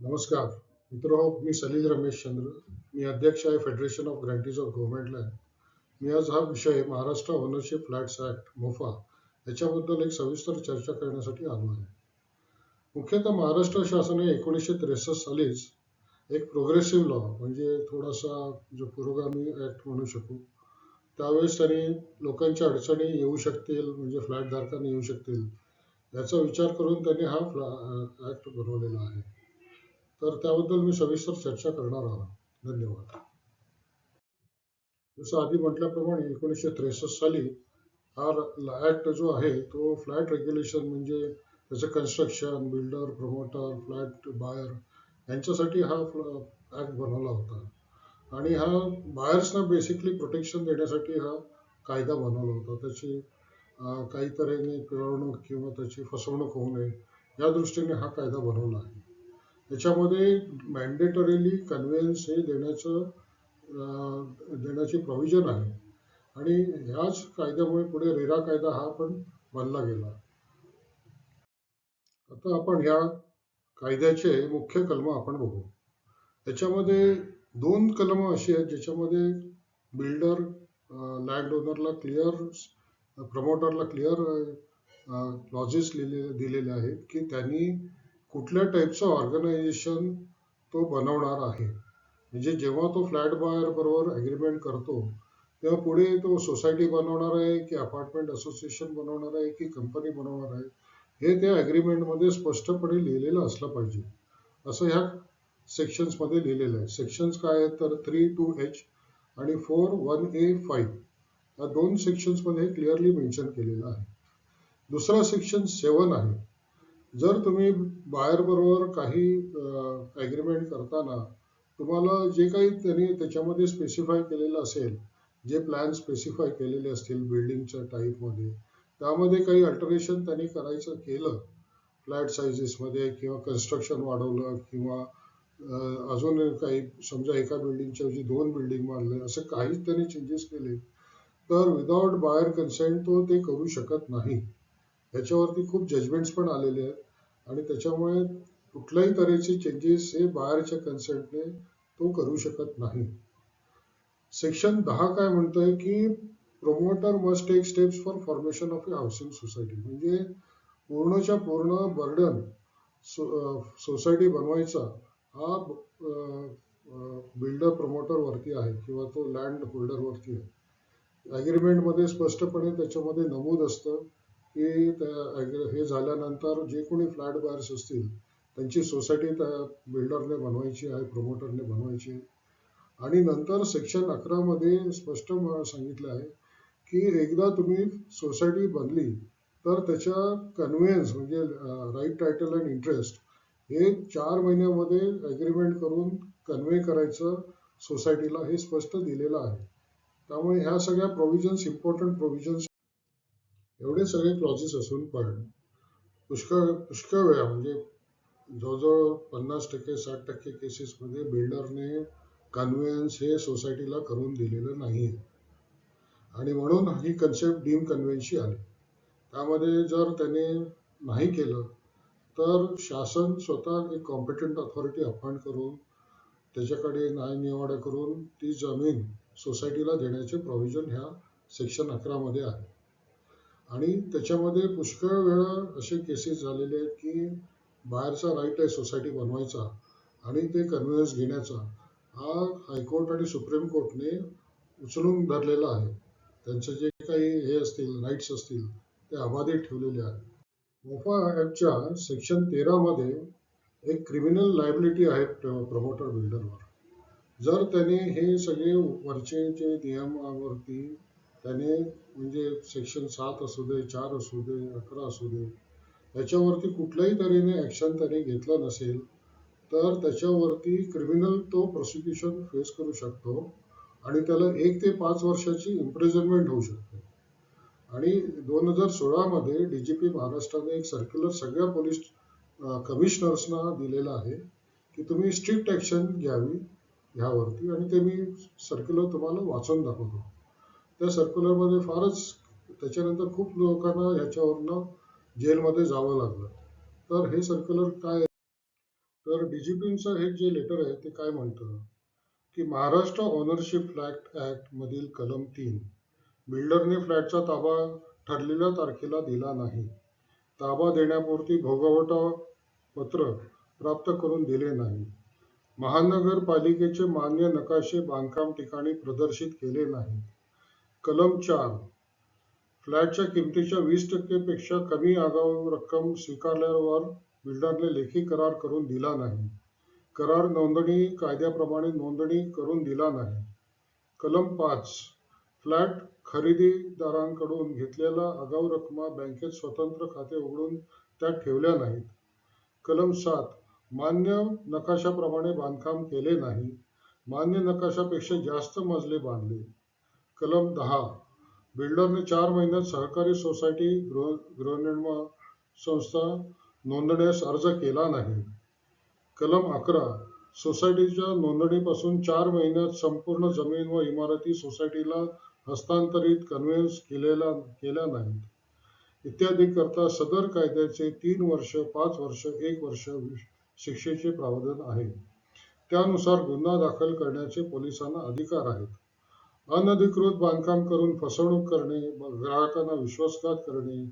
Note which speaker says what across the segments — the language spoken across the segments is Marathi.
Speaker 1: नमस्कार. मित्र हो, मी सलील रमेश चंद्र. मी अध्यक्ष आहे federation of grantees of government land मी आज हा विषय Maharashtra ownership flats act MOFA याच्याबद्दल एक सविस्तर चर्चा करण्यासाठी आलो आहे. मुख्यतः महाराष्ट्र शासनाने एकोणीसशे त्रेसष्ट सालीच एक प्रोग्रेसिव्ह लॉ म्हणजे थोडासा जो पुरोगामी ॲक्ट म्हणू शकू त्यावेळेस त्यांनी लोकांच्या अडचणी येऊ शकतील म्हणजे फ्लॅट धारकांना येऊ शकतील याचा विचार करून त्यांनी हा फ्लॅ ॲक्ट बनवलेला आहे. तर त्याबद्दल मी सविस्तर चर्चा करणार आहोत धन्यवाद. जसं आधी म्हटल्याप्रमाणे एकोणीसशे त्रेसष्ट साली हा ऍक्ट जो आहे तो फ्लॅट रेग्युलेशन म्हणजे त्याचं construction builder promoter flat buyer यांच्यासाठी हा ॲक्ट बनवला होता. आणि हा बायर्सना बेसिकली प्रोटेक्शन देण्यासाठी हा कायदा बनवला होता. त्याची काही तऱ्हेने पिळवणूक किंवा त्याची फसवणूक होऊ नये या दृष्टीने हा कायदा बनवला आहे. त्याच्यामध्ये मॅन्डेटरीली कन्व्हेन्स हे देण्याचं देण्याचे देण्याची प्रोव्हिजन आहे. आणि ह्याच कायद्यामुळे पुढे रेरा कायदा हा पण बनला गेला. आता आपण ह्या कायद्याचे मुख्य कलम आपण बघू. त्याच्यामध्ये दोन कलम अशी आहेत ज्याच्यामध्ये बिल्डर लँड ओनरला क्लिअर प्रमोटरला क्लिअर क्लॉजेस लिहिले दिलेले आहेत की त्यांनी कुठल्या टाईपचं ऑर्गनायझेशन तो बनवणार आहे? म्हणजे जेव्हा तो फ्लॅट बायर बरोबर ॲग्रीमेंट करतो तेव्हा पुढे तो सोसायटी बनवणार आहे की अपार्टमेंट असोसिएशन बनवणार आहे की कंपनी बनवणार आहे? हे त्या ॲग्रीमेंटमध्ये स्पष्टपणे लिहिलेलं असलं पाहिजे. असं ह्या सेक्शन्समध्ये लिहिलेलं आहे. सेक्शन्स काय आहेत तर थ्री टू एच आणि फोर वन ए फाईव्ह या दोन सेक्शन्समध्ये क्लिअरली मेन्शन केलेलं आहे. दुसरा सेक्शन सेवन आहे. जर तुम्ही बायर बरोबर काही ॲग्रीमेंट करताना तुम्हाला जे काही त्यांनी त्याच्यामध्ये स्पेसिफाय केलेलं असेल जे प्लॅन स्पेसिफाय केलेले असतील बिल्डिंगच्या टाईपमध्ये त्यामध्ये काही अल्टरेशन त्यांनी करायचं केलं फ्लॅट सायझेसमध्ये किंवा कन्स्ट्रक्शन वाढवलं किंवा अजून काही समजा एका बिल्डिंगच्या ऐवजी दोन बिल्डिंग मारले असं काहीच त्यांनी चेंजेस केले तर विदाउट बायर कन्सेंट तो ते करू शकत नाही. याच्यावरती खूप जजमेंट्स पण आलेले आहेत. आणि त्याच्यामुळे कुठल्याही तऱ्हेचे चेंजेस हे बाहेरच्या कन्सर्टने तो करू शकत नाही. सेक्शन दहा काय म्हणतंय की promoter must take steps for formation of a housing society म्हणजे पूर्णच्या पूर्ण बर्डन सोसायटी बनवायचा हा बिल्डर प्रमोटर वरती आहे किंवा तो लँड होल्डर वरती आहे. ॲग्रीमेंटमध्ये स्पष्टपणे त्याच्यामध्ये नमूद असतं. की हे झाल्यानंतर जे कोणी फ्लॅट बायर्स असतील त्यांची सोसायटी त्या बिल्डरने बनवायची आहे प्रमोटरने बनवायची आहे. आणि नंतर सेक्शन अकरामध्ये स्पष्ट सांगितलं आहे की एकदा तुम्ही सोसायटी बनली तर त्याच्या कन्व्हेन्स म्हणजे राईट टायटल अँड इंटरेस्ट हे चार महिन्यामध्ये ॲग्रीमेंट करून कन्व्हे करायचं सोसायटीला हे स्पष्ट दिलेलं आहे. त्यामुळे ह्या सगळ्या प्रोव्हिजन्स इम्पॉर्टंट प्रोव्हिजन्स एवढे सगळे क्लॉजेस असून पण पुष्कळ पुष्कळ वेळा म्हणजे जवळजवळ पन्नास टक्के साठ टक्के केसेसमध्ये बिल्डरने कन्व्हेन्स हे सोसायटीला करून दिलेलं नाही आहे आणि म्हणून ही कन्सेप्ट डीम कन्व्हेन्सची आली. त्यामध्ये जर त्याने नाही केलं तर शासन स्वतः एक कॉम्पिटंट अथॉरिटी अपॉइंट करून त्याच्याकडे न्यायनिवाडा करून ती जमीन सोसायटीला देण्याचे प्रोव्हिजन ह्या सेक्शन अकरामध्ये आहे. आणि त्याच्यामध्ये पुष्कळ वेळा असे केसेस झालेले आहेत की बाहेरचा राईट आहे सोसायटी बनवायचा आणि ते कन्व्हिन्स घेण्याचा. हा हायकोर्ट आणि सुप्रीम कोर्टने उचलून धरलेला आहे. त्यांचे जे काही हे असतील राईट्स असतील ते अबाधित ठेवलेले आहेत. मोफा ॲक्टच्या सेक्शन तेरामध्ये एक क्रिमिनल लायबिलिटी आहे प्रमोटर बिल्डरवर जर त्याने हे सगळे वरचे जे नियमावरती त्याने म्हणजे सेक्शन सात असू दे चार असू दे अकरा असू दे याच्यावरती कुठल्याही तऱ्हेने ॲक्शन त्याने घेतलं नसेल तर त्याच्यावरती क्रिमिनल तो प्रोसिक्युशन फेस करू शकतो आणि त्याला एक ते पाच वर्षाची इम्प्रिझनमेंट होऊ शकते. आणि दोन हजार सोळामध्ये डी जी पी महाराष्ट्राने एक सर्क्युलर सगळ्या पोलीस कमिशनर्सना दिलेलं आहे की तुम्ही स्ट्रिक्ट ॲक्शन घ्यावी ह्यावरती आणि ते मी सर्क्युलर तुम्हाला वाचून दाखवतो. त्या सर्क्युलरमध्ये फारच त्याच्यानंतर खूप लोकांना ह्याच्यावरनं जेलमध्ये जावं लागलं. तर हे सर्क्युलर काय तर डीजीपींचं हे जे लेटर आहे ते काय म्हणतं? की महाराष्ट्र ओनरशिप फ्लॅट ऍक्ट मधील कलम तीन बिल्डरने फ्लॅटचा ताबा ठरलेल्या तारखेला दिला नाही. ताबा देण्यापुरती भोगवटा पत्र प्राप्त करून दिले नाही. महानगरपालिकेचे मान्य नकाशे बांधकाम ठिकाणी प्रदर्शित केले नाही. कलम चार. फ्लॅटच्या किमतीच्या वीस टक्केपेक्षा कमी आगाऊ रक्कम स्वीकारल्यावर बिल्डरने लेखी करार करून दिला नाही. करार नोंदणी कायद्याप्रमाणे नोंदणी करून दिला नाही. कलम पाच. फ्लॅट खरेदीदारांकडून घेतलेला आगाऊ रक्कमा बँकेत स्वतंत्र खाते उघडून त्यात ठेवल्या नाहीत. कलम सात. मान्य नकाशाप्रमाणे बांधकाम केले नाही. मान्य नकाशापेक्षा जास्त मजले बांधले. कलम दहा. बिल्डरने चार महिन्यात सहकारी सोसायटी गृह गृहनिर्माण संस्था नोंदण्यास अर्ज केला नाही. कलम अकरा. सोसायटीच्या नोंदणीपासून चार महिन्यात संपूर्ण जमीन व इमारती सोसायटीला हस्तांतरित कन्व्हेन्स केलेला केल्या नाहीत. इत्यादी करता सदर कायद्याचे तीन वर्ष पाच वर्ष एक वर्ष शिक्षेचे प्रावधान आहे. त्यानुसार गुन्हा दाखल करण्याचे पोलिसांना अधिकार आहेत. अनधिकृत बांधकाम करून फसवणूक करणे ग्राहकांना विश्वासघात करणे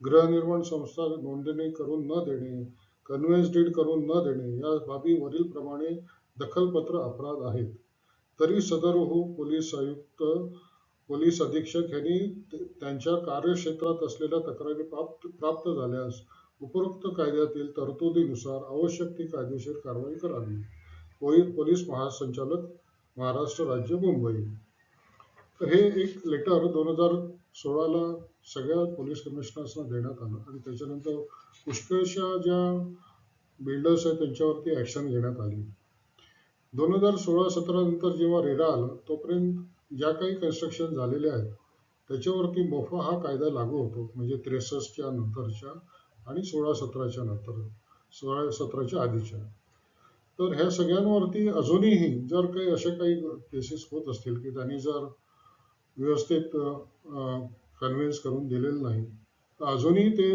Speaker 1: गृहनिर्माण संस्था नोंदणी करून न देणे कन्व्हेन्स डीड करून न देणे या बाबी वरीलप्रमाणे दखलपत्र अपराध आहेत. तरी सदरहू हो, पोलीस आयुक्त पोलीस अधीक्षक यांनी त्यांच्या कार्यक्षेत्रात असलेल्या तक्रारी प्राप्त प्राप्त झाल्यास उपरोक्त कायद्यातील तरतुदीनुसार आवश्यक ती कायदेशीर कारवाई करावी. पोलीस महासंचालक महाराष्ट्र राज्य मुंबई. तर हे एक लेटर दोन हजार सोळाला सगळ्या पोलीस कमिशनर्सना देण्यात आलं. आणि त्याच्यानंतर पुष्कळशा ज्या बिल्डर्स आहेत त्यांच्यावरती ॲक्शन घेण्यात आली. दोन हजार सोळा सतरा नंतर जेव्हा रेरा आलं तोपर्यंत ज्या काही कन्स्ट्रक्शन झालेले आहेत त्याच्यावरती मोफा हा कायदा लागू होतो. म्हणजे त्रेसष्टच्या नंतरच्या आणि सोळा सतराच्या नंतर सोळा सतराच्या आधीच्या. तर ह्या सगळ्यांवरती अजूनही जर काही असे काही केसेस होत असतील की त्यांनी जर व्यवस्थित कन्व्हिन्स करून दिलेलं नाही. तर अजूनही ते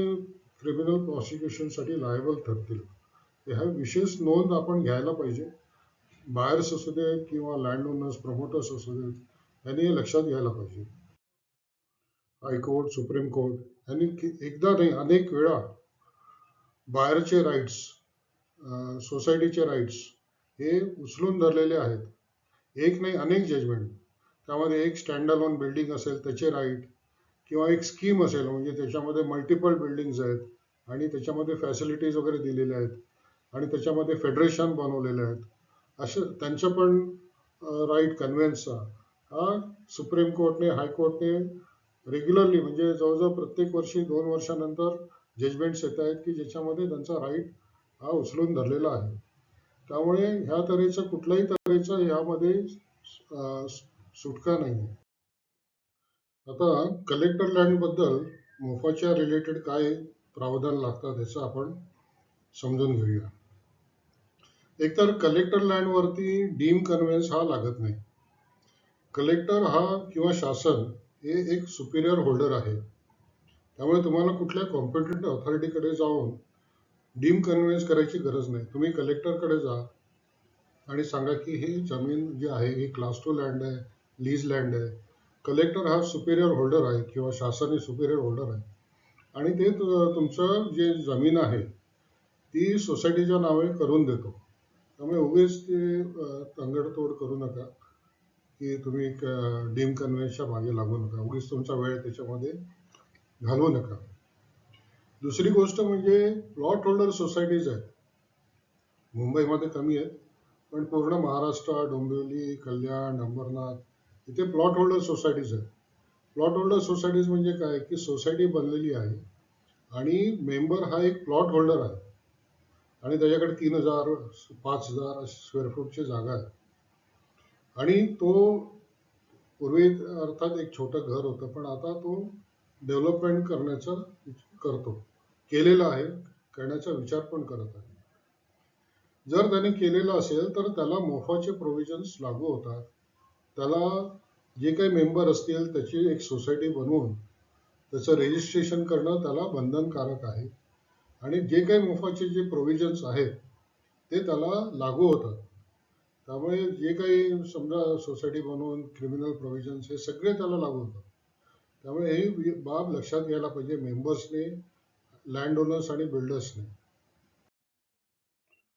Speaker 1: क्रिमिनल प्रॉसिक्युशनसाठी लायबल ठरतील. ह्या विशेष नोंद आपण घ्यायला पाहिजे. बायर्स असू देत किंवा लँड ओनर्स प्रमोटर्स असू देत यांनी हे लक्षात घ्यायला पाहिजे. हायकोर्ट सुप्रीम कोर्ट यांनी एकदा नाही अनेक वेळा बायरचे राईट्स सोसायटीचे राईट्स हे उचलून धरलेले आहेत. एक नाही अनेक जजमेंट त्यामध्ये एक स्टँड अलोन बिल्डिंग असेल त्याचे राईट किंवा एक स्कीम असेल म्हणजे त्याच्यामध्ये मल्टिपल बिल्डिंग्स आहेत आणि त्याच्यामध्ये फॅसिलिटीज वगैरे दिलेल्या आहेत आणि त्याच्यामध्ये फेडरेशन बनवलेले आहेत. असे त्यांचं पण राईट कन्व्हेन्सचा हा सुप्रीम कोर्टने हायकोर्टने रेग्युलरली म्हणजे जवळजवळ प्रत्येक वर्षी दोन वर्षानंतर जजमेंट्स येत आहेत की ज्याच्यामध्ये त्यांचा राईट हा उचलून धरलेला आहे. त्यामुळे ह्या तऱ्हेचं कुठल्याही तऱ्हेचं यामध्ये सुटका नाही. आता कलेक्टर लँडबद्दल मोफाच्या रिलेटेड काय प्रावधान लागतात याचं आपण समजून घेऊया. एकतर कलेक्टर लँडवरती डीम कन्व्हेन्स हा लागत नाही. कलेक्टर हा किंवा शासन हे एक सुपिरियर होल्डर आहे. त्यामुळे तुम्हाला कुठल्या कॉम्पिटंट ऑथॉरिटीकडे जाऊन डीम कन्व्हेन्स करायची गरज नाही. तुम्ही कलेक्टरकडे जा आणि सांगा की ही जमीन जी आहे ही क्लास टू लँड आहे लीज लँड आहे. कलेक्टर हा सुपिरियर होल्डर आहे किंवा शासन हे सुपिरियर होल्डर आहे. आणि ते तुमचं जे जमीन आहे ती सोसायटीच्या नावे करून देतो. त्यामुळे उगेच ते तंगडतोड करू नका. की तुम्ही डीम कन्व्हेन्सच्या मागे लागू नका. उगीच तुमचा वेळ त्याच्यामध्ये घालवू नका. दुसरी गोष्ट म्हणजे प्लॉट होल्डर सोसायटीज आहेत. मुंबईमध्ये कमी आहेत. पण पूर्ण महाराष्ट्र डोंबिवली कल्याण अंबरनाथ इथे प्लॉट होल्डर सोसायटीज आहेत. प्लॉट होल्डर सोसायटीज म्हणजे काय? की सोसायटी बनलेली आहे आणि मेंबर हा एक प्लॉट होल्डर आहे. आणि त्याच्याकडे तीन हजार पाच हजार स्क्वेअर फूटची जागा आहे. आणि तो पूर्वी अर्थात एक छोटं घर होतं पण आता तो डेव्हलपमेंट करण्याचा करतो. केलेला आहे करण्याचा विचार पण करत आहे. जर त्याने केलेलं असेल तर त्याला मोफाचे प्रोव्हिजन्स लागू होतात. त्याला जे काही मेंबर असतील त्याची एक सोसायटी बनवून त्याचं रजिस्ट्रेशन करणं त्याला बंधनकारक आहे. आणि जे काही मोफाचे जे प्रोव्हिजन्स आहेत ते त्याला लागू होतात. त्यामुळे जे काही समजा सोसायटी बनवून क्रिमिनल प्रोव्हिजन्स हे सगळे त्याला लागू होतात. त्यामुळे ही बाब लक्षात घ्यायला पाहिजे मेंबर्सने लँड ओनर्स आणि बिल्डर्सने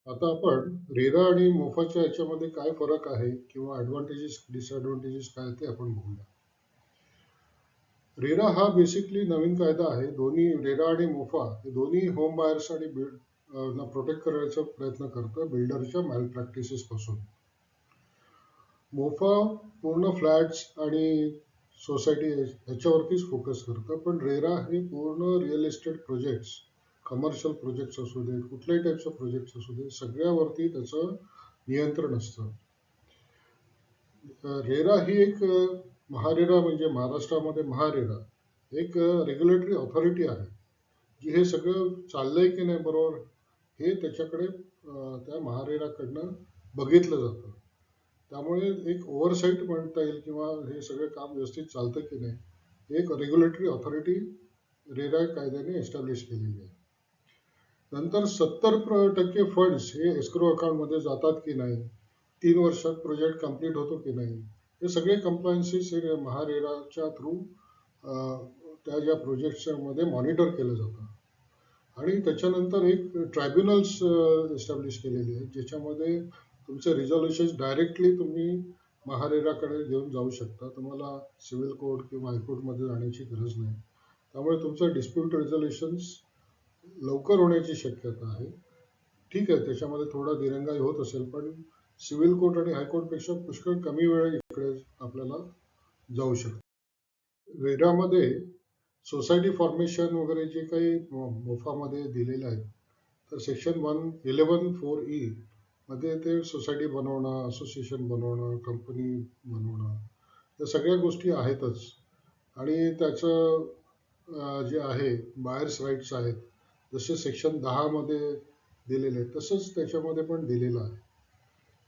Speaker 1: आता आपण रेरा आणि मोफाच्या याच्यामध्ये काय फरक आहे किंवा ॲडव्हान्टेजेस डिसएडव्हान्टेजेस काय ते आपण बघूया. रेरा हा बेसिकली नवीन कायदा आहे. दोन्ही रेरा आणि मोफा हे दोन्ही होम बायर्स आणि बिल्ड प्रोटेक्ट करायचा प्रयत्न करतं बिल्डरच्या मॅल प्रॅक्टिसेस पासून. मोफा पूर्ण फ्लॅट्स आणि सोसायटी ह्याच्यावरतीच फोकस करतं. पण रेरा हे पूर्ण real estate projects commercial projects असू दे कुठल्याही टाईपचे प्रोजेक्ट्स असू दे सगळ्यावरती त्याचं नियंत्रण असतं. रेरा ही एक महारेरा म्हणजे महाराष्ट्रामध्ये महारेरा एक रेग्युलेटरी ऑथॉरिटी आहे. जी हे सगळं चाललंय की नाही बरोबर हे त्याच्याकडे त्या महारेराकडनं बघितलं जातं. त्यामुळे एक ओव्हरसाईट म्हणता येईल किंवा हे सगळं काम व्यवस्थित चालतं की नाही एक रेग्युलेटरी ऑथॉरिटी रेरा कायद्याने एस्टॅब्लिश केलेली आहे. नंतर सत्तर टक्के फंड्स हे एस्क्रो अकाउंटमध्ये जातात की नाही? तीन वर्षात प्रोजेक्ट कंप्लीट होतो की नाही? हे सगळे कंप्लायन्सेस हे महारेराच्या थ्रू त्या ज्या प्रोजेक्टच्यामध्ये मॉनिटर केलं जातं. आणि त्याच्यानंतर एक ट्रायब्युनल्स एस्टॅब्लिश केलेली आहेत ज्याच्यामध्ये तुमचे रिझॉल्युशन्स डायरेक्टली तुम्ही महारेराकडे घेऊन जाऊ शकता. तुम्हाला सिव्हिल कोर्ट किंवा हायकोर्टमध्ये जाण्याची गरज नाही. त्यामुळे तुमचं डिस्प्यूट रिझॉल्युशन्स लवकर होण्याची शक्यता आहे. ठीक आहे त्याच्यामध्ये थोडा दिरंगाई होत असेल पण सिव्हिल कोर्ट आणि हायकोर्टपेक्षा पुष्कळ कमी वेळ इकडे आपल्याला जाऊ शकतो. रेरामध्ये सोसायटी फॉर्मेशन वगैरे जे काही मोफामध्ये दिलेले आहेत तर section one eleven four E मध्ये ते सोसायटी बनवणं असोसिएशन बनवणं कंपनी बनवणं या सगळ्या गोष्टी आहेतच. आणि त्याचं जे आहे बायर्स राईट्स आहेत जसे सेक्शन दहामध्ये दिलेले आहे तसंच त्याच्यामध्ये पण दिलेलं आहे.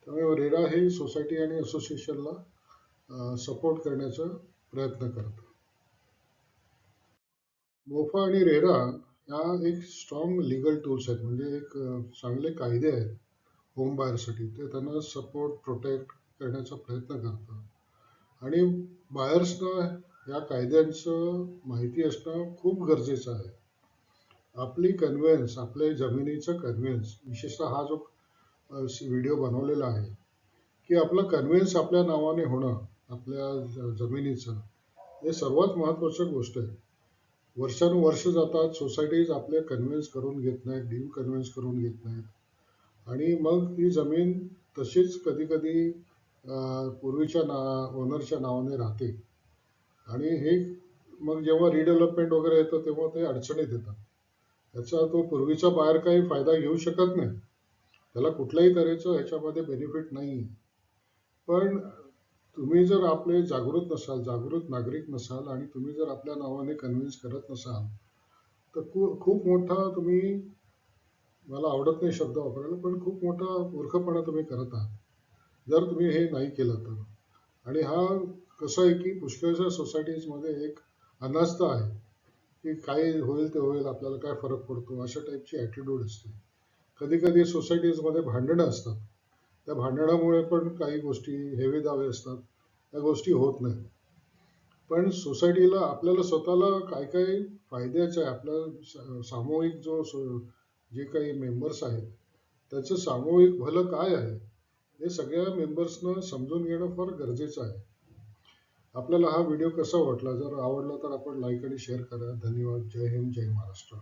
Speaker 1: त्यामुळे रेडा हे सोसायटी आणि असोसिएशनला सपोर्ट करण्याचा प्रयत्न करतं. मोफा आणि रेडा ह्या एक स्ट्रॉंग लिगल टूल्स आहेत म्हणजे एक चांगले कायदे आहेत होम बायरसाठी ते त्यांना सपोर्ट प्रोटेक्ट करण्याचा प्रयत्न करतात. आणि बायर्सना या कायद्यांचं माहिती असणं खूप गरजेचं आहे. आपली कन्व्हेन्स आपल्या जमिनीचं कन्व्हेन्स विशेषतः हा जो व्हिडिओ बनवलेला आहे की आपलं कन्व्हेन्स आपल्या नावाने होणं आपल्या जमिनीचं हे सर्वात महत्त्वाचं गोष्ट आहे. वर्षानुवर्ष जातात सोसायटीज आपले कन्व्हिन्स करून घेत नाहीत डीव कन्व्हिन्स करून घेत नाहीत. आणि मग ती जमीन तशीच कधी कधी पूर्वीच्या ना ओनरच्या नावाने राहते. आणि हे मग जेव्हा रिडेव्हलपमेंट वगैरे येतं तेव्हा ते अडचणीत येतात. त्याचा तो पूर्वीचा बाहेर काही फायदा घेऊ शकत नाही. त्याला कुठल्याही तऱ्हेचं ह्याच्यामध्ये बेनिफिट नाही. पण तुम्ही जर आपले जागृत नसाल जागृत नागरिक नसाल आणि तुम्ही जर आपल्या नावाने कन्व्हिन्स करत नसाल तर खूप मोठा तुम्ही मला आवडत नाही शब्द वापरायला पण खूप मोठा मूर्खपणा तुम्ही करत आहात. जर तुम्ही हे नाही केलं तर. आणि हा कसं आहे की पुष्कळशा सोसायटीजमध्ये एक अनास्था आहे. की काय होईल ते होईल आपल्याला काय फरक पडतो अशा टाईपची ॲटिट्यूड असते. कधी कधी सोसायटीजमध्ये भांडणं असतात. त्या भांडणामुळे पण काही गोष्टी हेवे दावे असतात. त्या गोष्टी होत नाही. पण सोसायटीला आपल्याला स्वतःला काय काय फायद्याचं आहे आपला सामूहिक जो जे काही मेंबर्स आहेत त्याचं सामूहिक भलं काय आहे हे सगळ्या मेंबर्सनं समजून घेणं फार गरजेचं आहे. आपल्याला हा व्हिडिओ कसा वाटला? जर आवडला तर आपण लाईक आणि शेअर करा. धन्यवाद. जय हिंद जय महाराष्ट्र.